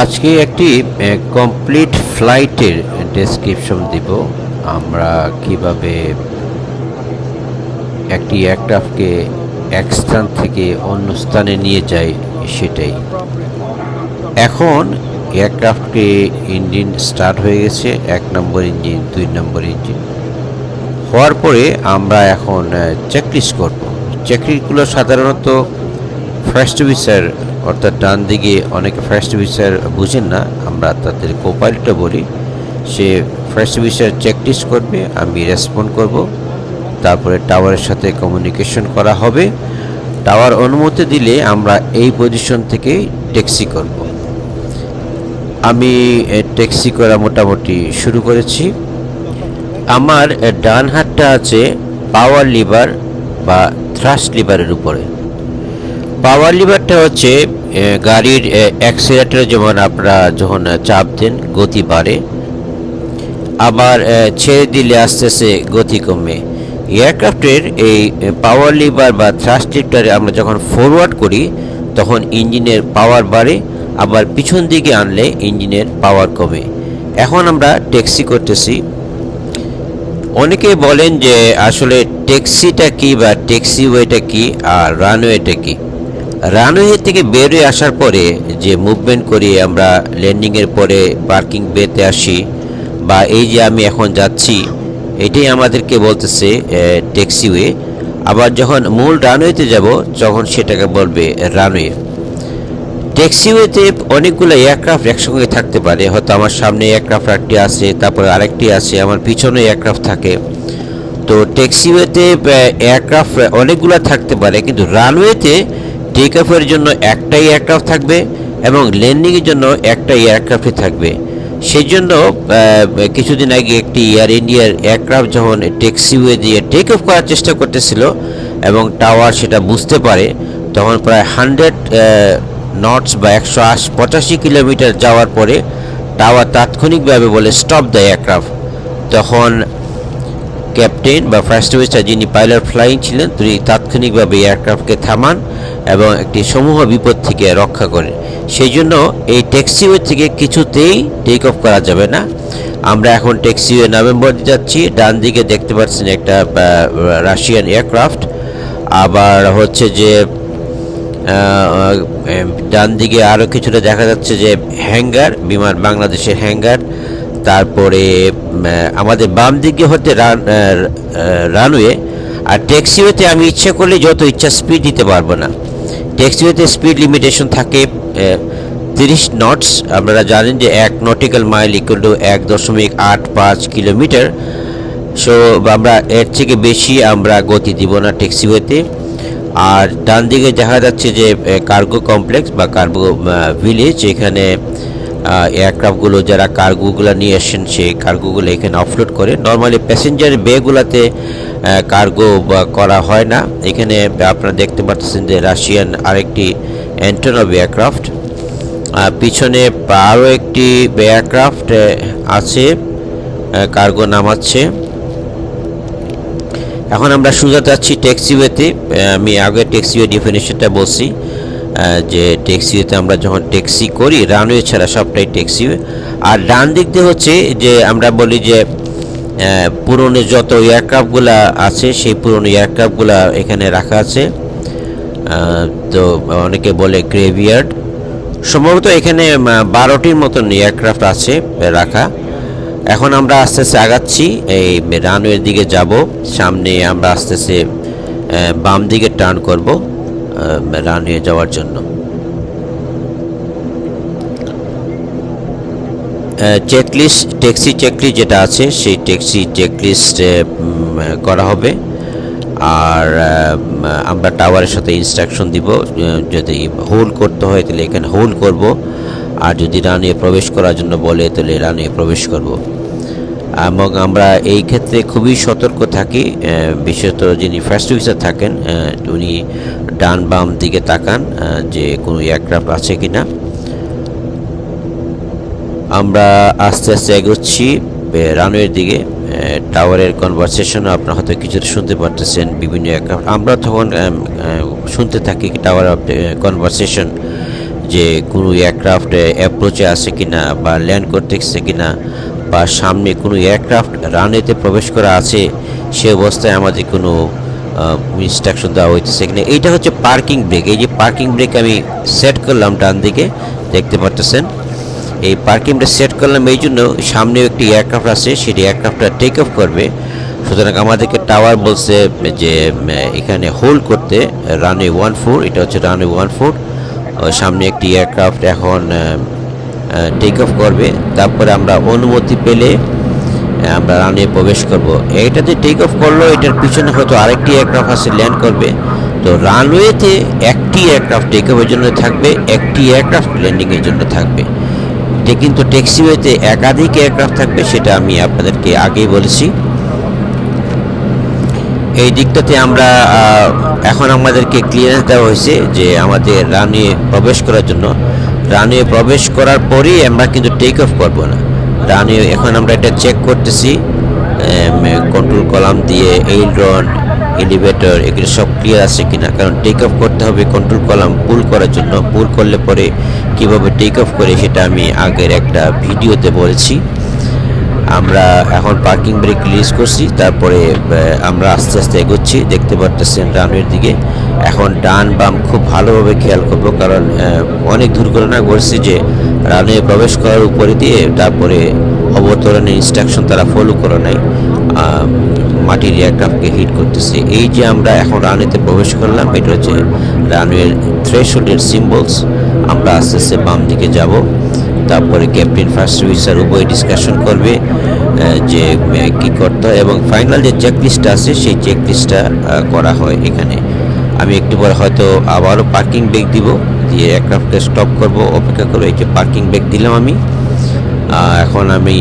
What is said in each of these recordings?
আজকে একটি কমপ্লিট ফ্লাইটের ডেসক্রিপশন দিব। আমরা কীভাবে একটি এয়ারক্রাফটকে এক স্থান থেকে অন্য স্থানে নিয়ে যাই সেটাই। এখন এয়ারক্রাফটকে ইঞ্জিন স্টার্ট হয়ে গেছে, এক নম্বর ইঞ্জিন দুই নম্বর ইঞ্জিন হওয়ার পরে আমরা এখন চেকলিস্ট করব। চেকলিস্টগুলো সাধারণত ফার্স্ট অফিসার অর্থাৎ ডান দিকে অনেকে ফার্স্ট অফিসার বুঝেন না, আমরা তাদের কোপাইলটটা বলি। সে ফার্স্ট অফিসার চেকলিস্ট করবে, আমি রেসপন্ড করব। তারপরে টাওয়ারের সাথে কমিউনিকেশন করা হবে। টাওয়ার অনুমতি দিলে আমরা এই পজিশন থেকে ট্যাক্সি করব। আমি ট্যাক্সি করা মোটামুটি শুরু করেছি। আমার ডান হাতটা আছে পাওয়ার লিভার বা থ্রাস্ট লিভারের উপরে। পাওয়ার লিভারটা হচ্ছে গাড়ির অ্যাক্সিলেটার যেমন আপনারা যখন চাপ দেন, গতি বাড়ে, আবার ছেড়ে দিলে আস্তে আস্তে গতি কমে। এয়ারক্রাফটের এই পাওয়ার লিভার বা থ্রাস্ট লিফটারে আমরা যখন ফরওয়ার্ড করি, তখন ইঞ্জিনের পাওয়ার বাড়ে, আবার পিছন দিকে আনলে ইঞ্জিনের পাওয়ার কমে। এখন আমরা ট্যাক্সি করতেছি। অনেকে বলেন যে আসলে ট্যাক্সিটা কি বা ট্যাক্সিওয়েটা কি আর রানওয়েটা কি? রানওয়ে থেকে বেরিয়ে আসার পরে যে মুভমেন্ট করি আমরা ল্যান্ডিংয়ের পরে পার্কিং বেতে আসি, বা এই যে আমি এখন যাচ্ছি, এটাই আমাদেরকে বলতেছে ট্যাক্সিওয়ে। আবার যখন মূল রানওয়েতে যাব, তখন সেটাকে বলবে রানওয়ে। ট্যাক্সিওয়েতে অনেকগুলো এয়ারক্রাফট একসঙ্গে থাকতে পারে। হয়তো আমার সামনে এয়ারক্রাফট একটি আছে, তারপরে আরেকটি আছে, আমার পিছনে এয়ারক্রাফট থাকে। তো ট্যাক্সিওয়েতে এয়ারক্রাফট অনেকগুলো থাকতে পারে, কিন্তু রানওয়েতে টেক অফের জন্য একটাই এয়ারক্রাফট থাকবে এবং ল্যান্ডিংয়ের জন্য একটাই এয়ারক্রাফটই থাকবে। সেই জন্য কিছুদিন আগে একটি এয়ার ইন্ডিয়ার এয়ারক্রাফট যখন ট্যাক্সিওয়ে দিয়ে টেক অফ করার চেষ্টা করতেছিল এবং টাওয়ার সেটা বুঝতে পারে, তখন প্রায় হান্ড্রেড নটস বা একশো আশি পঁচাশি কিলোমিটার যাওয়ার পরে টাওয়ার তাৎক্ষণিকভাবে বলে স্টপ দ্য এয়ারক্রাফট তখন ক্যাপ্টেন বা ফার্স্ট অফিসার যিনি পাইলট ফ্লাইং ছিলেন, তিনি তাৎক্ষণিকভাবে এয়ারক্রাফটকে থামান এবং একটি সমূহ বিপদ থেকে রক্ষা করেন। সেই জন্য এই ট্যাক্সিওয়ে থেকে কিছুতেই টেক অফ করা যাবে না। আমরা এখন ট্যাক্সিওয়ে নভেম্বর যাচ্ছি। ডান দিকে দেখতে পাচ্ছেন একটা রাশিয়ান এয়ারক্রাফট আবার হচ্ছে যে ডান দিকে আরও কিছুটা দেখা যাচ্ছে যে হ্যাঙ্গার বিমান, বাংলাদেশের হ্যাঙ্গার তারপরে আমাদের বাম দিকে হতে রান রানওয়ে, আর ট্যাক্সিওয়েতে আমি ইচ্ছা করলে যত ইচ্ছা স্পিড দিতে পারব না। ট্যাক্সিওয়েতে স্পিড লিমিটেশন থাকে তিরিশ নটস আপনারা জানেন যে এক নটিক্যাল মাইল ইকুয়াল টু এক দশমিক আট পাঁচ কিলোমিটার সো আমরা এর থেকে বেশি আমরা গতি দিব না ট্যাক্সিওয়েতে। আর ডান দিকে দেখা যাচ্ছে যে কার্গো কমপ্লেক্স বা কার্গো ভিলেজ এখানে এয়ারক্রাফটগুলো যারা কার্গোগুলো নিয়ে আসেন, সেই কার্গোগুলো এখানে অফলোড করে। নর্মালি প্যাসেঞ্জার বেগুলাতে কার্গো করা হয় না। এখানে আপনারা দেখতে পাচ্ছেন যে রাশিয়ান আরেকটি অ্যান্টনভ এয়ারক্রাফট পিছনে আরও একটি এয়ারক্রাফট আছে কার্গো নামাচ্ছে। এখন আমরা সোজা যাচ্ছি ট্যাক্সিওয়েতে আমি আগে ট্যাক্সিওয়ে ডিফিনেশনটা বলছি। যে ট্যাক্সিওয়েতে আমরা যখন ট্যাক্সি করি রানওয়ে ছাড়া সবটাই ট্যাক্সি আর ডান দিক দিয়ে হচ্ছে যে আমরা বলি যে পুরনো যত এয়ারক্রাফটগুলো আছে, সেই পুরনো এয়ারক্রাফটগুলো এখানে রাখা আছে। তো অনেকে বলে গ্রেভিয়ার্ড সম্ভবত এখানে বারোটির মতন এয়ারক্রাফট আছে রাখা। এখন আমরা আস্তে আস্তে আগাচ্ছি, এই রানওয়ের দিকে যাব। সামনে আমরা আস্তে আস্তে বাম দিকে টার্ন করব। রানওয়ে যাওয়ার জন্য। চেকলিস্ট ট্যাক্সি চেকলিস্ট যেটা আছে, সেই ট্যাক্সি চেকলিস্ট করা হবে। আর আমরা টাওয়ারের সাথে ইনস্ট্রাকশন দিব যদি হোল্ড করতে হয় তাহলে এখানে হোল্ড করব। আর যদি রানে প্রবেশ করার জন্য বলে তাহলে রানে প্রবেশ করব। এবং আমরা এই ক্ষেত্রে খুবই সতর্ক থাকি বিশেষত যিনি ফার্স্ট অফিসার থাকেন উনি ডান বাম দিকে তাকান যে কোনো এয়ারক্রাফট আছে কি না আমরা আস্তে আস্তে এগোচ্ছি রানওয়ের দিকে টাওয়ারের কনভারসেশন আপনার হয়তো কিছুটা শুনতে পারতেছেন, বিভিন্ন aircraft। আমরা তখন শুনতে থাকি টাওয়ার কনভারসেশন যে কোনো এয়ারক্রাফট অ্যাপ্রোচে আছে কিনা বা ল্যান্ড করতেছে কিনা বা সামনে কোনো এয়ারক্রাফট রানেতে প্রবেশ করা আছে, সে অবস্থায় আমাদের কোনো ইনস্ট্রাকশন দেওয়া হইতেছে কিনা। এইটা হচ্ছে পার্কিং ব্রেক এই যে পার্কিং ব্রেক আমি সেট করলাম ডান দিকে, দেখতে পারতেছেন? এই পার্কিংটা সেট করলাম এই জন্য সামনে একটি এয়ারক্রাফট আছে, সেটি এয়ারক্রাফটটা টেক অফ করবে। সুতরাং আমাদেরকে টাওয়ার বলছে যে এখানে হোল্ড করতে রানওয়ে ওয়ান ফোর এটা হচ্ছে রানওয়ে ওয়ান ফোর সামনে একটি এয়ারক্রাফট এখন টেক অফ করবে। তারপরে আমরা অনুমতি পেলে আমরা রানওয়ে প্রবেশ করব। এটা যে টেক অফ করল, এটার পিছনে হয়তো আরেকটি এয়ারক্রাফট আছে ল্যান্ড করবে। তো রানওয়েতে একটি এয়ারক্রাফট টেক অফের জন্য থাকবে, একটি এয়ারক্রাফট ল্যান্ডিংয়ের জন্য থাকবে। যে কিন্তু ট্যাক্সিওয়েতে একাধিক এয়ারক্রাফট থাকবে, সেটা আমি আপনাদেরকে আগেই বলেছি। এই দিকটাতে আমরা এখন আমাদেরকে ক্লিয়ারেন্স দেওয়া হয়েছে যে আমাদের রানওয়ে প্রবেশ করার জন্য। রানওয়ে প্রবেশ করার পরেই আমরা কিন্তু টেক অফ করব না। রানওয়ে এখন আমরা এটা চেক করতেছি কন্ট্রোল কলাম দিয়ে এইলরন এলিভেটর এগুলো সব ক্লিয়ার আছে কিনা। কারণ টেক অফ করতে হবে কন্ট্রোল কলাম পুল করার জন্য। পুল করলে পরে কীভাবে টেক অফ করে সেটা আমি আগের একটা ভিডিওতে বলেছি। আমরা এখন পার্কিং ব্রেক রিলিজ করছি, তারপরে আমরা আস্তে আস্তে এগোচ্ছি। দেখতে পারতেছেন রানওয়ের দিকে। এখন ডান বাম খুব ভালোভাবে খেয়াল করব, কারণ অনেক দুর্ঘটনা ঘটছে যে রানওয়ে প্রবেশ করার উপরে দিয়ে তারপরে অবতরণের ইনস্ট্রাকশন তারা ফলো করে নাই। মাটির এয়ারক্রাফটকে হিট করতেছে। এই যে আমরা এখন রানওয়েতে প্রবেশ করলাম, এটা হচ্ছে রানওয়ের থ্রেশোল্ডের সিম্বলস আমরা আস্তে আস্তে বাম দিকে যাব। তারপরে ক্যাপ্টেন ফার্স্ট অফিসার উভয় ডিসকাশন করবে যে কি করতে হয় এবং ফাইনাল যে চেক লিস্টটা আছে, সেই চেক লিস্টটা করা হয় এখানে। আমি একটু পরে হয়তো আবারও পার্কিং ব্রেক দিব, দিয়ে এয়ারক্রাফটকে স্টপ করব, অপেক্ষা করব, এই যে পার্কিং ব্রেক দিলাম আমি। এখন আমি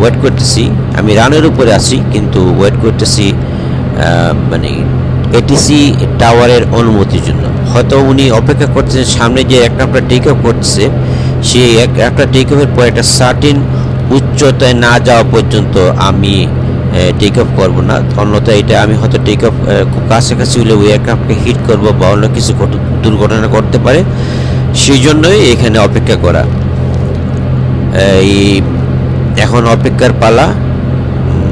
ওয়েট করতেছি। আমি রানের উপরে আছি, কিন্তু ওয়েট করতেছি মানে এটিসি টাওয়ারের অনুমতির জন্য। হয়তো উনি অপেক্ষা করতেছেন, সামনে যে এয়ারক্রাফটটা টেক অফ করতেছে সেই একটা টেক অফের পর একটা সার্টিন উচ্চতায় না যাওয়া পর্যন্ত আমি টেক অফ করব না। অন্যথায় এটা আমি হয়তো টেক অফ খুব কাছাকাছি হলে ওই এয়ারক্রাফটকে হিট করব বা অন্য কিছু দুর্ঘটনা করতে পারে। সেই জন্যই এখানে অপেক্ষা করা। এই এখন অপেক্ষার পালা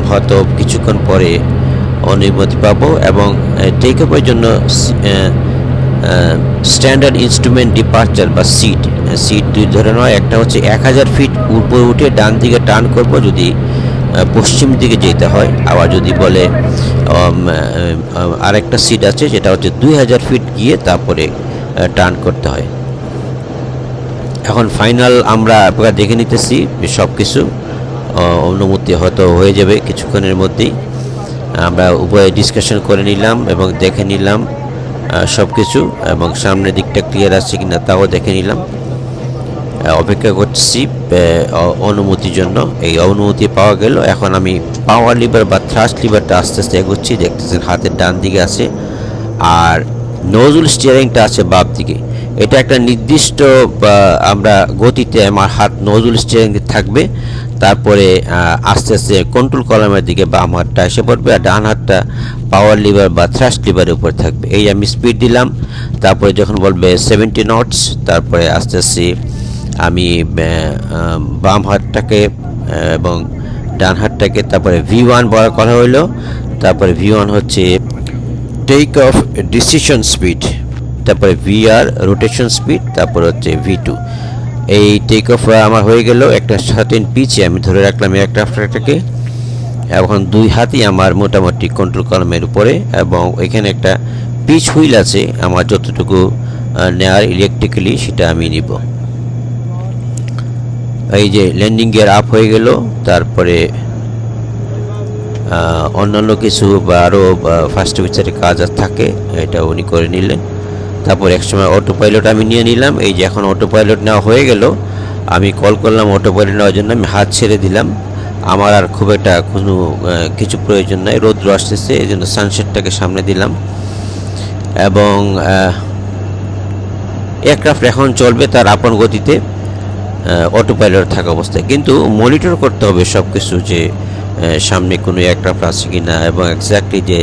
হয়তো কিছুক্ষণ পরে অনুমতি পাবো এবং টেক অফের জন্য স্ট্যান্ডার্ড ইনস্ট্রুমেন্ট ডিপার্চার বা সিট সিট দুই ধরনের হয় একটা হচ্ছে এক হাজার ফিট উপরে উঠে ডান দিকে টার্ন করব যদি পশ্চিম দিকে যেতে হয়। আবার যদি বলে আরেকটা সিট আছে যেটা হচ্ছে দুই হাজার ফিট গিয়ে তারপরে টার্ন করতে হয়। এখন ফাইনাল আমরা দেখে নিতেছি সব কিছু অনুমতি হয়তো হয়ে যাবে কিছুক্ষণের মধ্যেই। আমরা উভয়ে ডিসকাশন করে নিলাম এবং দেখে নিলাম। সব কিছু এবং সামনের দিকটা ক্লিয়ার আছে কি না তাও দেখে নিলাম। অপেক্ষা করছি অনুমতির জন্য। এই অনুমতি পাওয়া গেল। এখন আমি পাওয়ার লিভার বা থ্রাস্ট লিভারটা আস্তে আস্তে এগোচ্ছি। দেখতেছেন হাতের ডান দিকে আছে। আর নজুল স্টিয়ারিংটা আছে বাপ দিকে। এটা একটা নির্দিষ্ট আমরা গতিতে আমার হাত নজুল স্টিয়ারিং থাকবে, তারপরে আস্তে আস্তে কন্ট্রোল কলামের দিকে বাম হাতটা এসে পড়বে আর ডান হাতটা পাওয়ার লিভার বা থ্রাস্ট লিভারের উপর থাকবে। এই আমি স্পিড দিলাম, তারপরে যখন বলবে সেভেন্টি নটস তারপরে আস্তে আস্তে আমি বাম হাতটাকে এবং ডান হাতটাকে, তারপরে ভি ওয়ান বলার কথা হইল, তারপরে ভি ওয়ান হচ্ছে টেক অফ ডিসিশন স্পিড তারপরে ভিআর রোটেশন স্পিড তারপরে হচ্ছে ভি টু এই টেক অফ আমার হয়ে গেল, একটা সার্টেন পিচে আমি ধরে রাখলাম এয়ারক্রাফটটাকে এখন দুই হাতই আমার মোটামুটি কন্ট্রোল কলমের উপরে, এবং এখানে একটা পিচ হুইল আছে, আমার যতটুকু নেয়ার ইলেকট্রিক্যালি সেটা আমি নিব। এই যে ল্যান্ডিং গিয়ার আপ হয়ে গেল, তারপরে অন্যান্য কিছু বা আরও ফার্স্ট অফিসারের কাজ আর থাকে, এটা উনি করে নিলেন। তারপর একসময় অটো পাইলট আমি নিয়ে নিলাম। এই যে এখন অটো পাইলট নেওয়া হয়ে গেল। আমি কল করলাম অটো পাইলট নেওয়ার জন্য আমি হাত ছেড়ে দিলাম। আমার আর খুব একটা কোনো কিছু প্রয়োজন নাই। রৌদ্র আসতেছে, এই জন্য সানসেটটাকে সামনে দিলাম। এবং এয়ারক্রাফট এখন চলবে তার আপন গতিতে অটো পাইলট থাকা অবস্থায়। কিন্তু মনিটর করতে হবে সব কিছু যে সামনে কোনো এয়ারক্রাফট আছে কি না এবং এক্স্যাক্টলি যে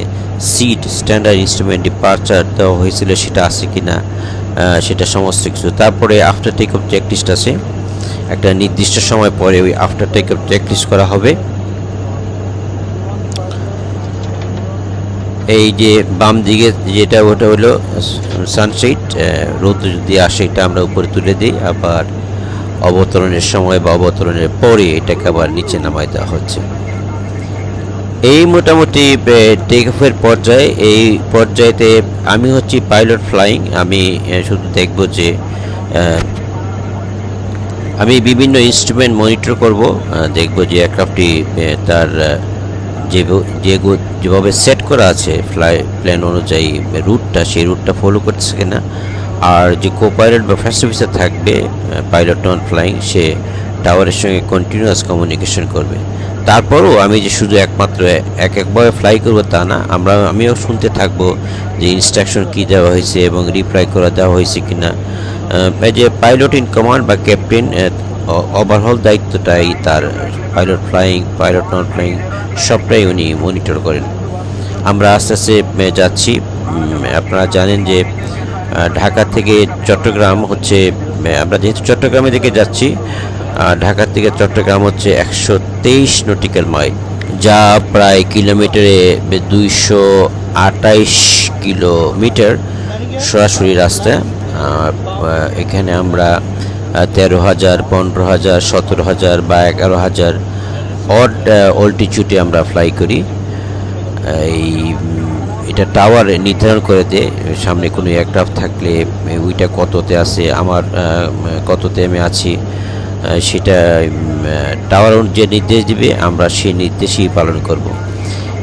সিট স্ট্যান্ডার্ড ইনস্ট্রুমেন্ট ডিপার্চার দেওয়া হয়েছিল সেটা আছে কি না সেটা সমস্ত কিছু। তারপরে after take off check list আছে। একটা নির্দিষ্ট সময় পরে ওই after take off check list করা হবে। এই যে বাম দিকে যেটা ওটা হলো সানসেট রোদ যদি আসে এটা আমরা উপরে তুলে দিই। আবার অবতরণের সময় বা অবতরণের পরে এটাকে আবার নিচে নামাই দেওয়া হচ্ছে। এই মোটামুটি টেক অফের পর্যায়ে, এই পর্যায়েতে আমি হচ্ছি পাইলট ফ্লাইং আমি শুধু দেখব যে আমি বিভিন্ন ইনস্ট্রুমেন্ট মনিটর করব দেখব যে এয়ারক্রাফটটি তার যে যেভাবে সেট করা আছে ফ্লাই প্ল্যান অনুযায়ী রুটটা সেই রুটটা ফলো করছে কিনা, আর যে কো পাইলট বা ফার্স্ট অফিসার থাকবে পাইলট নন ফ্লাইং সে টাওয়ারের সঙ্গে কন্টিনিউয়াস কমিউনিকেশন করবে। তারপরও আমি যে শুধু একমাত্র এক একভাবে ফ্লাই করব তা না, আমরা, আমিও শুনতে থাকব যে ইনস্ট্রাকশন কী দেওয়া হয়েছে এবং রিপ্লাই করা দেওয়া হয়েছে কি না যে পাইলট ইন কমান্ড বা ক্যাপ্টেন ওভারঅল দায়িত্বটাই তার pilot flying pilot non flying সবটাই উনি মনিটর করেন। আমরা আস্তে আস্তে যাচ্ছি। আপনারা জানেন যে ঢাকা থেকে চট্টগ্রাম হচ্ছে আমরা যেহেতু চট্টগ্রামের দিকে যাচ্ছি ঢাকা থেকে চট্টগ্রাম হচ্ছে একশো তেইশ নটিক্যাল মাইল, যা প্রায় কিলোমিটারে দুইশো আটাইশ কিলোমিটার সরাসরি রাস্তা এখানে আমরা তেরো হাজার, পনেরো হাজার, সতেরো হাজার বা এগারো হাজার অড অল্টিচিউডে আমরা ফ্লাই করি। এই এটা টাওয়ার নির্ধারণ করে দেয় সামনে কোনো এয়ারক্রাফট থাকলে ওইটা কততে আছে, আমার কততে আমি আছি সেটা টাওয়ার যে নির্দেশ দিবে, আমরা সেই নির্দেশই পালন করব।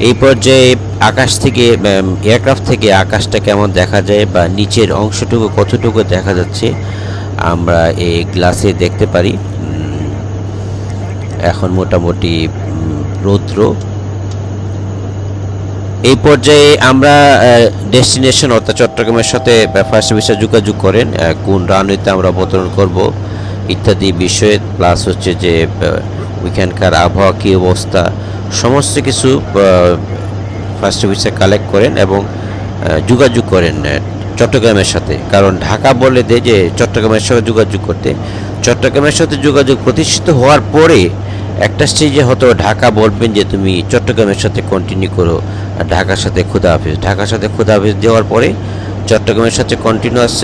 এই পর্যায়ে আকাশ থেকে এয়ারক্রাফট থেকে আকাশটা কেমন দেখা যায় বা নিচের অংশটুকু কতটুকু দেখা যাচ্ছে, আমরা এই গ্লাসে দেখতে পারি। এখন মোটামুটি রৌদ্র। এই পর্যায়ে আমরা ডেস্টিনেশন অর্থাৎ চট্টগ্রামের সাথে ফার্স্ট অফিসার যোগাযোগ করেন কোন রানওয়েতে আমরা অবতরণ করব। ইত্যাদি বিষয়ে প্লাস হচ্ছে যে ওইখানকার আবহাওয়া কী অবস্থা, সমস্ত কিছু ফার্স্ট অফিসার কালেক্ট করেন এবং যোগাযোগ করেন চট্টগ্রামের সাথে। কারণ ঢাকা বলে দেয় যে, চট্টগ্রামের সাথে যোগাযোগ করতে। চট্টগ্রামের সাথে যোগাযোগ প্রতিষ্ঠিত হওয়ার পরে, একটা স্টেজে হয়তো ঢাকা বলবেন যে, তুমি চট্টগ্রামের সাথে কন্টিনিউ করো ঢাকার সাথে খুদা ঢাকার সাথে খুদা দেওয়ার পরে চট্টগ্রামের সাথে কন্টিনিউয়াস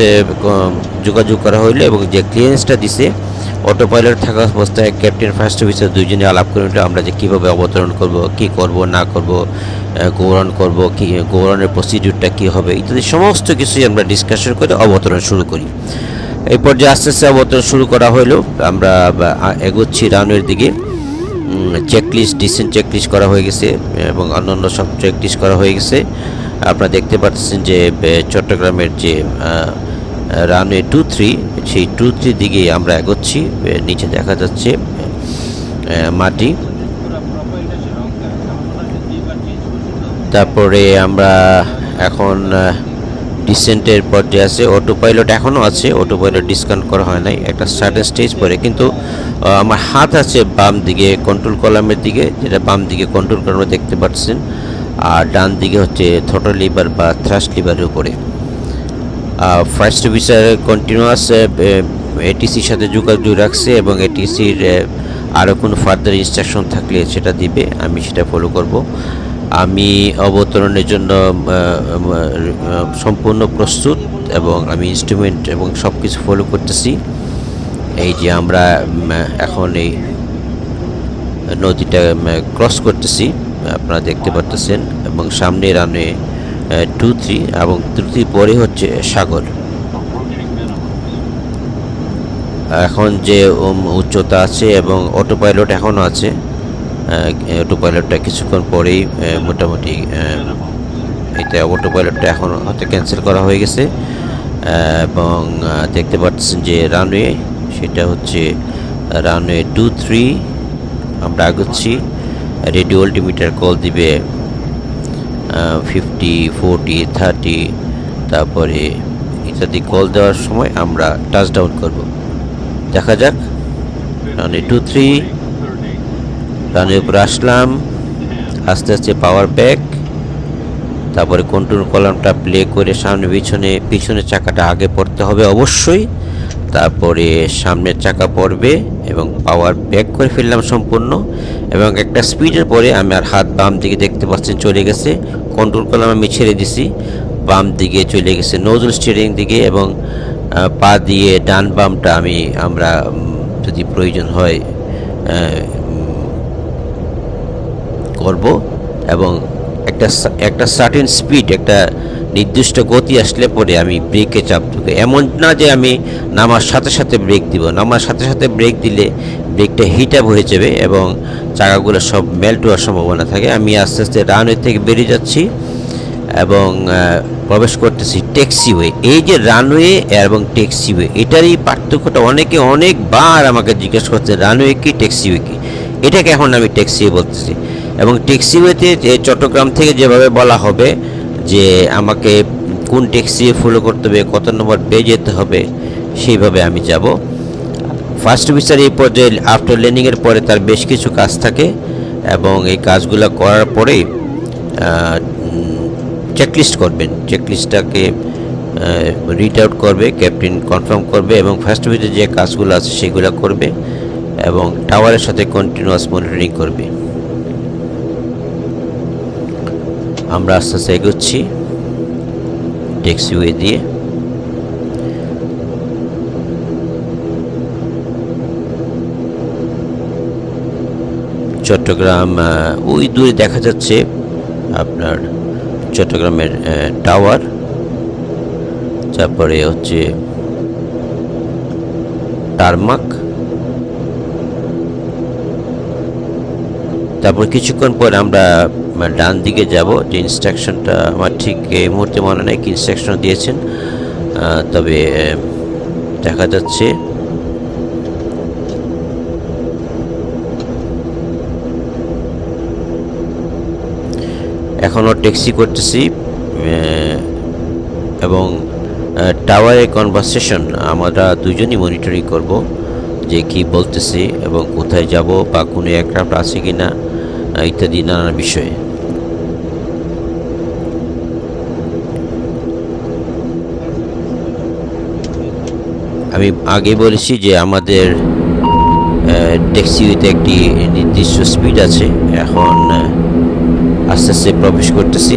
যোগাযোগ করা হইল এবং যে ক্লিয়ারেন্সটা দিছে অটো পাইলট থাকা অবস্থায় ক্যাপ্টেন ফার্স্ট অফিসার দুইজনে আলাপ করে নিলো আমরা যে কীভাবে অবতরণ করব, কি করব, না করব গৌরণ করব, কি, গৌরণের প্রসিডিউরটা কী হবে, ইত্যাদি সমস্ত কিছুই আমরা ডিসকাশন করে অবতরণ শুরু করি। এই পর্যায়ে আস্তে আস্তে অবতরণ শুরু করা হলো আমরা এগোচ্ছি রানের দিকে। চেকলিস্ট ডিসেন্ট চেকলিস্ট করা হয়ে গেছে এবং অন্যান্য সব চেকলিস্ট করা হয়ে গেছে। আপনারা দেখতে পাচ্ছেন যে চট্টগ্রামের যে রানওয়ে টু থ্রি, সেই টু থ্রি দিকে আমরা এগোচ্ছি। নিচে দেখা যাচ্ছে মাটি। তারপরে আমরা এখন ডিসেন্টের পর্যায়ে আছে। অটো পাইলট এখনও আছে অটো পাইলট ডিসকাউন্ট করা হয় নাই। একটা সার্টেন স্টেজ পরে, কিন্তু আমার হাত আছে বাম দিকে, কন্ট্রোল কলামের দিকে, যেটা বাম দিকে কন্ট্রোল কলামে দেখতে পাচ্ছেন। আর ডান দিকে হচ্ছে থ্রটল লিভার বা থ্রাস্ট লিভারের উপরে। ফার্স্ট অফিসার কন্টিনিউয়াস এটিসির সাথে যোগাযোগ রাখছে এবং এটিসির আরও কোনো ফার্দার ইনস্ট্রাকশন থাকলে সেটা দিবে, আমি সেটা ফলো করব। আমি অবতরণের জন্য সম্পূর্ণ প্রস্তুত এবং আমি ইনস্ট্রুমেন্ট এবং সব কিছু ফলো করতেছি। এই যে আমরা এখন এই নদীটা ক্রস করতেছি। আপনারা দেখতে পারতেছেন। এবং সামনে রানে টু থ্রি এবং থ্রি পরে হচ্ছে সাগর। এখন যে উচ্চতা আছে এবং অটো পাইলট এখনও আছে অটো পাইলটটা কিছুক্ষণ পরেই মোটামুটি এটা অটো পাইলটটা এখন হয়তো ক্যান্সেল করা হয়ে গেছে। এবং দেখতে পাচ্ছেন যে রানওয়ে সেটা হচ্ছে রানওয়ে টু থ্রি আমরা আগুচ্ছি। রেডিও অল্টিমিটার কল দিবে ফিফটি ফোরটি থার্টি তারপরে ইত্যাদি কল দেওয়ার সময় আমরা টাচ ডাউন করব। দেখা যাক। রানে টু থ্রি রানের উপর আসলাম, আস্তে আস্তে পাওয়ার ব্যাক তারপরে কন্ট্রোল কলামটা প্লে করে সামনে পিছনে, পিছনের চাকাটা আগে পড়তে হবে অবশ্যই, তারপরে সামনের চাকা পড়বে এবং পাওয়ার ব্যাক করে ফেললাম সম্পূর্ণ। এবং একটা স্পিডের পরে আমি আর হাত বাম দিকে দেখতে পাচ্ছেন চলে গেছে। কন্ট্রোল কলাম আমি ছেড়ে দিছি। বাম দিকে চলে গেছে নজল স্টিয়ারিং দিকে এবং পা দিয়ে ডান বামটা আমি, আমরা যদি প্রয়োজন হয় করব এবং একটা একটা সার্টেন স্পিড একটা নির্দিষ্ট গতি আসলে পরে আমি ব্রেকে চাপ দেবো এমন না যে আমি নামার সাথে সাথে ব্রেক দিব। নামার সাথে সাথে ব্রেক দিলে ব্রেকটা হিট আপ হয়ে যাবে এবং চাকাগুলো সব মেল্ট হওয়ার সম্ভাবনা থাকে। আমি আস্তে আস্তে রানওয়ে থেকে বেরিয়ে যাচ্ছি এবং প্রবেশ করতেছি ট্যাক্সিওয়ে এই যে রানওয়ে এবং ট্যাক্সিওয়ে এটারই পার্থক্যটা অনেকে অনেকবার আমাকে জিজ্ঞেস করছে রানওয়ে কি ট্যাক্সিওয়ে কি? এটাকে এখন আমি ট্যাক্সিওয়ে বলতেছি। এবং ট্যাক্সিওয়েতে যে চট্টগ্রাম থেকে যেভাবে বলা হবে যে আমাকে কোন ট্যাক্সিওয়ে ফলো করতে হবে, কত নম্বর বে যেতে হবে, সেইভাবে আমি যাব। ফার্স্ট অফিসার এই পর্যায়ে আফটার লেনিংয়ের পরে তার বেশ কিছু কাজ থাকে এবং এই কাজগুলো করার পরে চেকলিস্ট করবেন। চেকলিস্টটাকে রিড আউট করবে ক্যাপ্টেন কনফার্ম করবে এবং ফার্স্ট অফিসে যে কাজগুলো আছে সেগুলো করবে এবং টাওয়ারের সাথে কন্টিনিউয়াস মনিটরিং করবে। আমরা আস্তে আস্তে এগোচ্ছি। ট্যাক্সিওয়ে দিয়ে। চট্টগ্রাম ওই দূরে দেখা যাচ্ছে আপনার চট্টগ্রামের টাওয়ার। তারপরে হচ্ছে টারমাক। তারপর কিছুক্ষণ পর আমরা ডান দিকে যাব। যে ইনস্ট্রাকশনটা আমার ঠিক এই মুহূর্তে মনে নেই কি ইনস্ট্রাকশন দিয়েছেন। তবে দেখা যাচ্ছে এখনও ট্যাক্সি করতেছি এবং টাওয়ারে কনভারসেশন আমরা দুজনই মনিটরিং করব, যে কি বলতেছি এবং কোথায় যাব বা কোনো এয়ারক্রাফট আছে কি না ইত্যাদি নানান বিষয়ে। আমি আগে বলেছি যে আমাদের ট্যাক্সিতে একটি নির্দিষ্ট স্পিড আছে, এখন আস্তে আস্তে প্রবেশ করতেছি।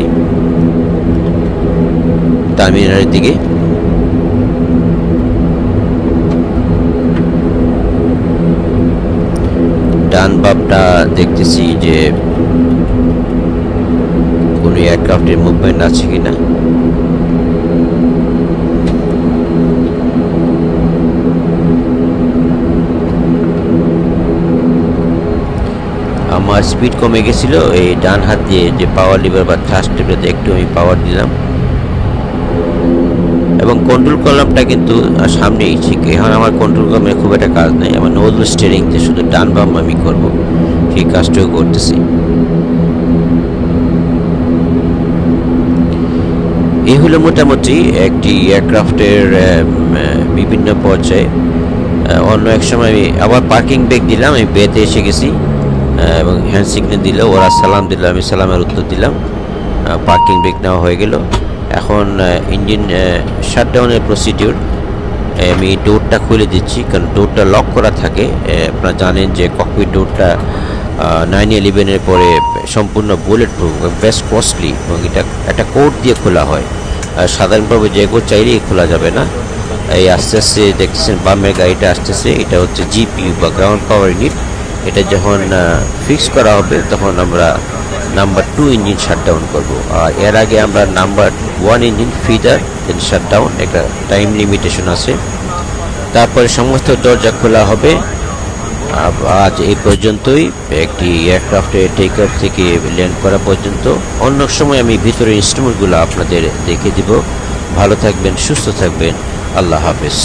টার্মিনালের দিকে। ডান বাপটা দেখতেছি যে কোনো এয়ারক্রাফটের মুভমেন্ট আছে কিনা। আমার স্পিড কমে গেছিল, এই ডান হাত দিয়ে যে পাওয়ার লিভার বা থ্রাস্ট লিভারতে একটু আমি পাওয়ার দিলাম। এবং কন্ট্রোল কলামটা কিন্তু সামনেই ঠিক, এখন আমার কন্ট্রোল কলামে খুব একটা কাজ নেই। আমার নোজল স্টিয়ারিং দিয়ে শুধু ডান বাম আমি করব, সেই কাজটাও করতেছি। এই হলো মোটামুটি একটি এয়ারক্রাফটের বিভিন্ন পর্যায়ে। অন্য এক সময় আমি আবার পার্কিং ব্রেক দিলাম, আমি বেতে এসে গেছি। এবং হ্যান্ড সিগন্যাল দিল ওরা সালাম দিল, আমি সালামের উত্তর দিলাম। পার্কিং ব্রেক নেওয়া হয়ে গেল। এখন ইঞ্জিন শাটডাউনের প্রসিডিউর আমি ডোরটা খুলে দিচ্ছি, কারণ ডোরটা লক করা থাকে। আপনারা জানেন যে ককপিট ডোরটা নাইন ইলেভেনের পরে সম্পূর্ণ বুলেট প্রুফ বেস্ট কস্টলি এবং এটা একটা কোড দিয়ে খোলা হয়। সাধারণভাবে যে কেউ চাইলেই খোলা যাবে না। এই আস্তে আস্তে দেখতেছেন বামের গাড়িটা আসতেছে, এটা হচ্ছে জিপিইউ বা গ্রাউন্ড পাওয়ার ইউনিট এটা যখন ফিক্স করা হবে, তখন আমরা নাম্বার টু ইঞ্জিন শাটডাউন করব। আর এর আগে আমরা number one engine feeder then shutdown একটা টাইম লিমিটেশন আছে। তারপরে সমস্ত দরজা খোলা হবে। আজ এই পর্যন্তই। একটি এয়ারক্রাফটে টেক অফ থেকে ল্যান্ড করা পর্যন্ত। অন্য সময় আমি ভিতরে ইনস্ট্রুমেন্টগুলো আপনাদের দেখে দিব। ভালো থাকবেন, সুস্থ থাকবেন। আল্লাহ হাফেজ।